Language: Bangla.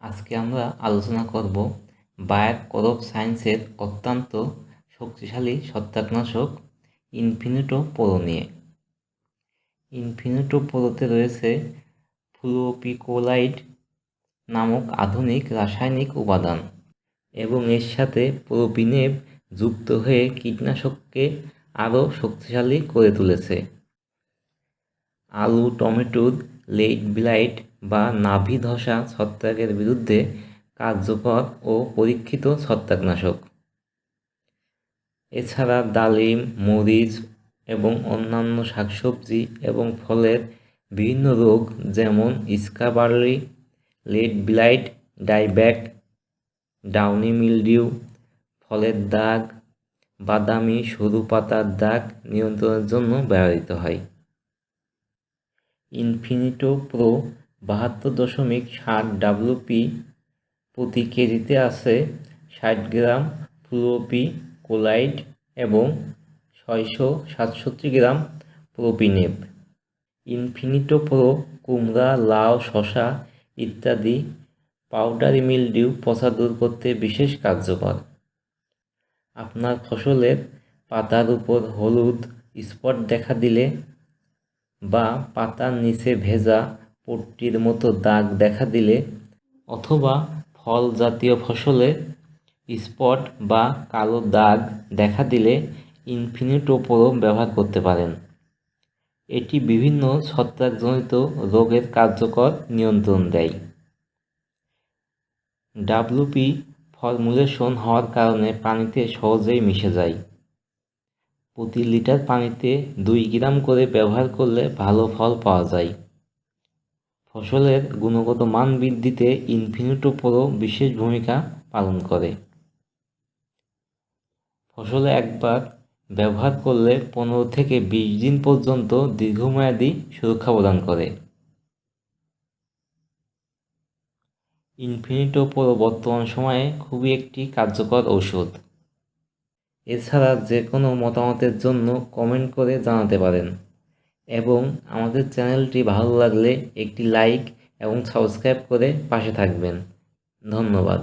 আজকে আমরা আলোচনা করব বায়ার করব সায়েন্সের অত্যন্ত শক্তিশালী ছত্রাকনাশক ইনফিনিটো পোরো নিয়ে। ইনফিনিটো পোরোতে রয়েছে ফ্লুওপিকোলাইড নামক আধুনিক রাসায়নিক উপাদান এবং এর সাথে প্রোপিনেব যুক্ত হয়ে কীটনাশককে আরও শক্তিশালী করে তুলেছে। আলু, টমেটোর লেট ব্লাইট বা নাভি ধসা ছত্রাকের বিরুদ্ধে কার্যকর ও পরীক্ষিত ছত্রাকনাশক। এছাড়া ডালিম, মরিচ এবং অন্যান্য শাকসবজি এবং ফলের বিভিন্ন রোগ যেমন স্কাবার্লি, লেড ব্লাইট, ডাইব্যাক, ডাউনি মিলডিউ, ফলের দাগ, বাদামি সরু পাতার দাগ নিয়ন্ত্রণের জন্য ব্যবহৃত হয়। ইনফিনিটো প্রো বাহাত্তর দশমিক ষাট ডাব্লুপি প্রতি কেজিতে আছে ষাট গ্রাম ফ্লুওপি কোলাইড এবং ছয়শো সাতষট্টি গ্রাম প্রোপিনেপ ইনফিনিটো প্রো কুমড়া, লাউ শশা ইত্যাদি পাউডারি মিলডিউ পচা দূর করতে বিশেষ কার্যকর। আপনার ফসলের পাতার উপর হলুদ স্পট দেখা দিলে বা পাতার নিচে ভেজা পট্টির মতো দাগ দেখা দিলে অথবা ফল জাতীয় ফসলে স্পট বা কালো দাগ দেখা দিলে ইনফিনিটোপোরো ব্যবহার করতে পারেন। এটি বিভিন্ন ছত্রাকজনিত রোগের কার্যকর নিয়ন্ত্রণ দেয়। ডাব্লুপি ফর্মুলেশন হওয়ার কারণে পানিতে সহজেই মিশে যায়। প্রতি লিটার পানিতে দুই গ্রাম করে ব্যবহার করলে ভালো ফল পাওয়া যায়। ফসলের গুণগত মান বৃদ্ধিতে ইনফিনিটোপোরো বিশেষ ভূমিকা পালন করে। ফসলে একবার ব্যবহার করলে পনেরো থেকে বিশ দিন পর্যন্ত দীর্ঘমেয়াদী সুরক্ষা প্রদান করে। ইনফিনিটোপোরো বর্তমান সময়ে খুবই একটি কার্যকর ঔষধ। এছাড়া যে কোনো মতামতের জন্য কমেন্ট করে জানাতে পারেন। এবং আমাদের চ্যানেলটি ভালো লাগলে একটি লাইক এবং সাবস্ক্রাইব করে পাশে থাকবেন। ধন্যবাদ।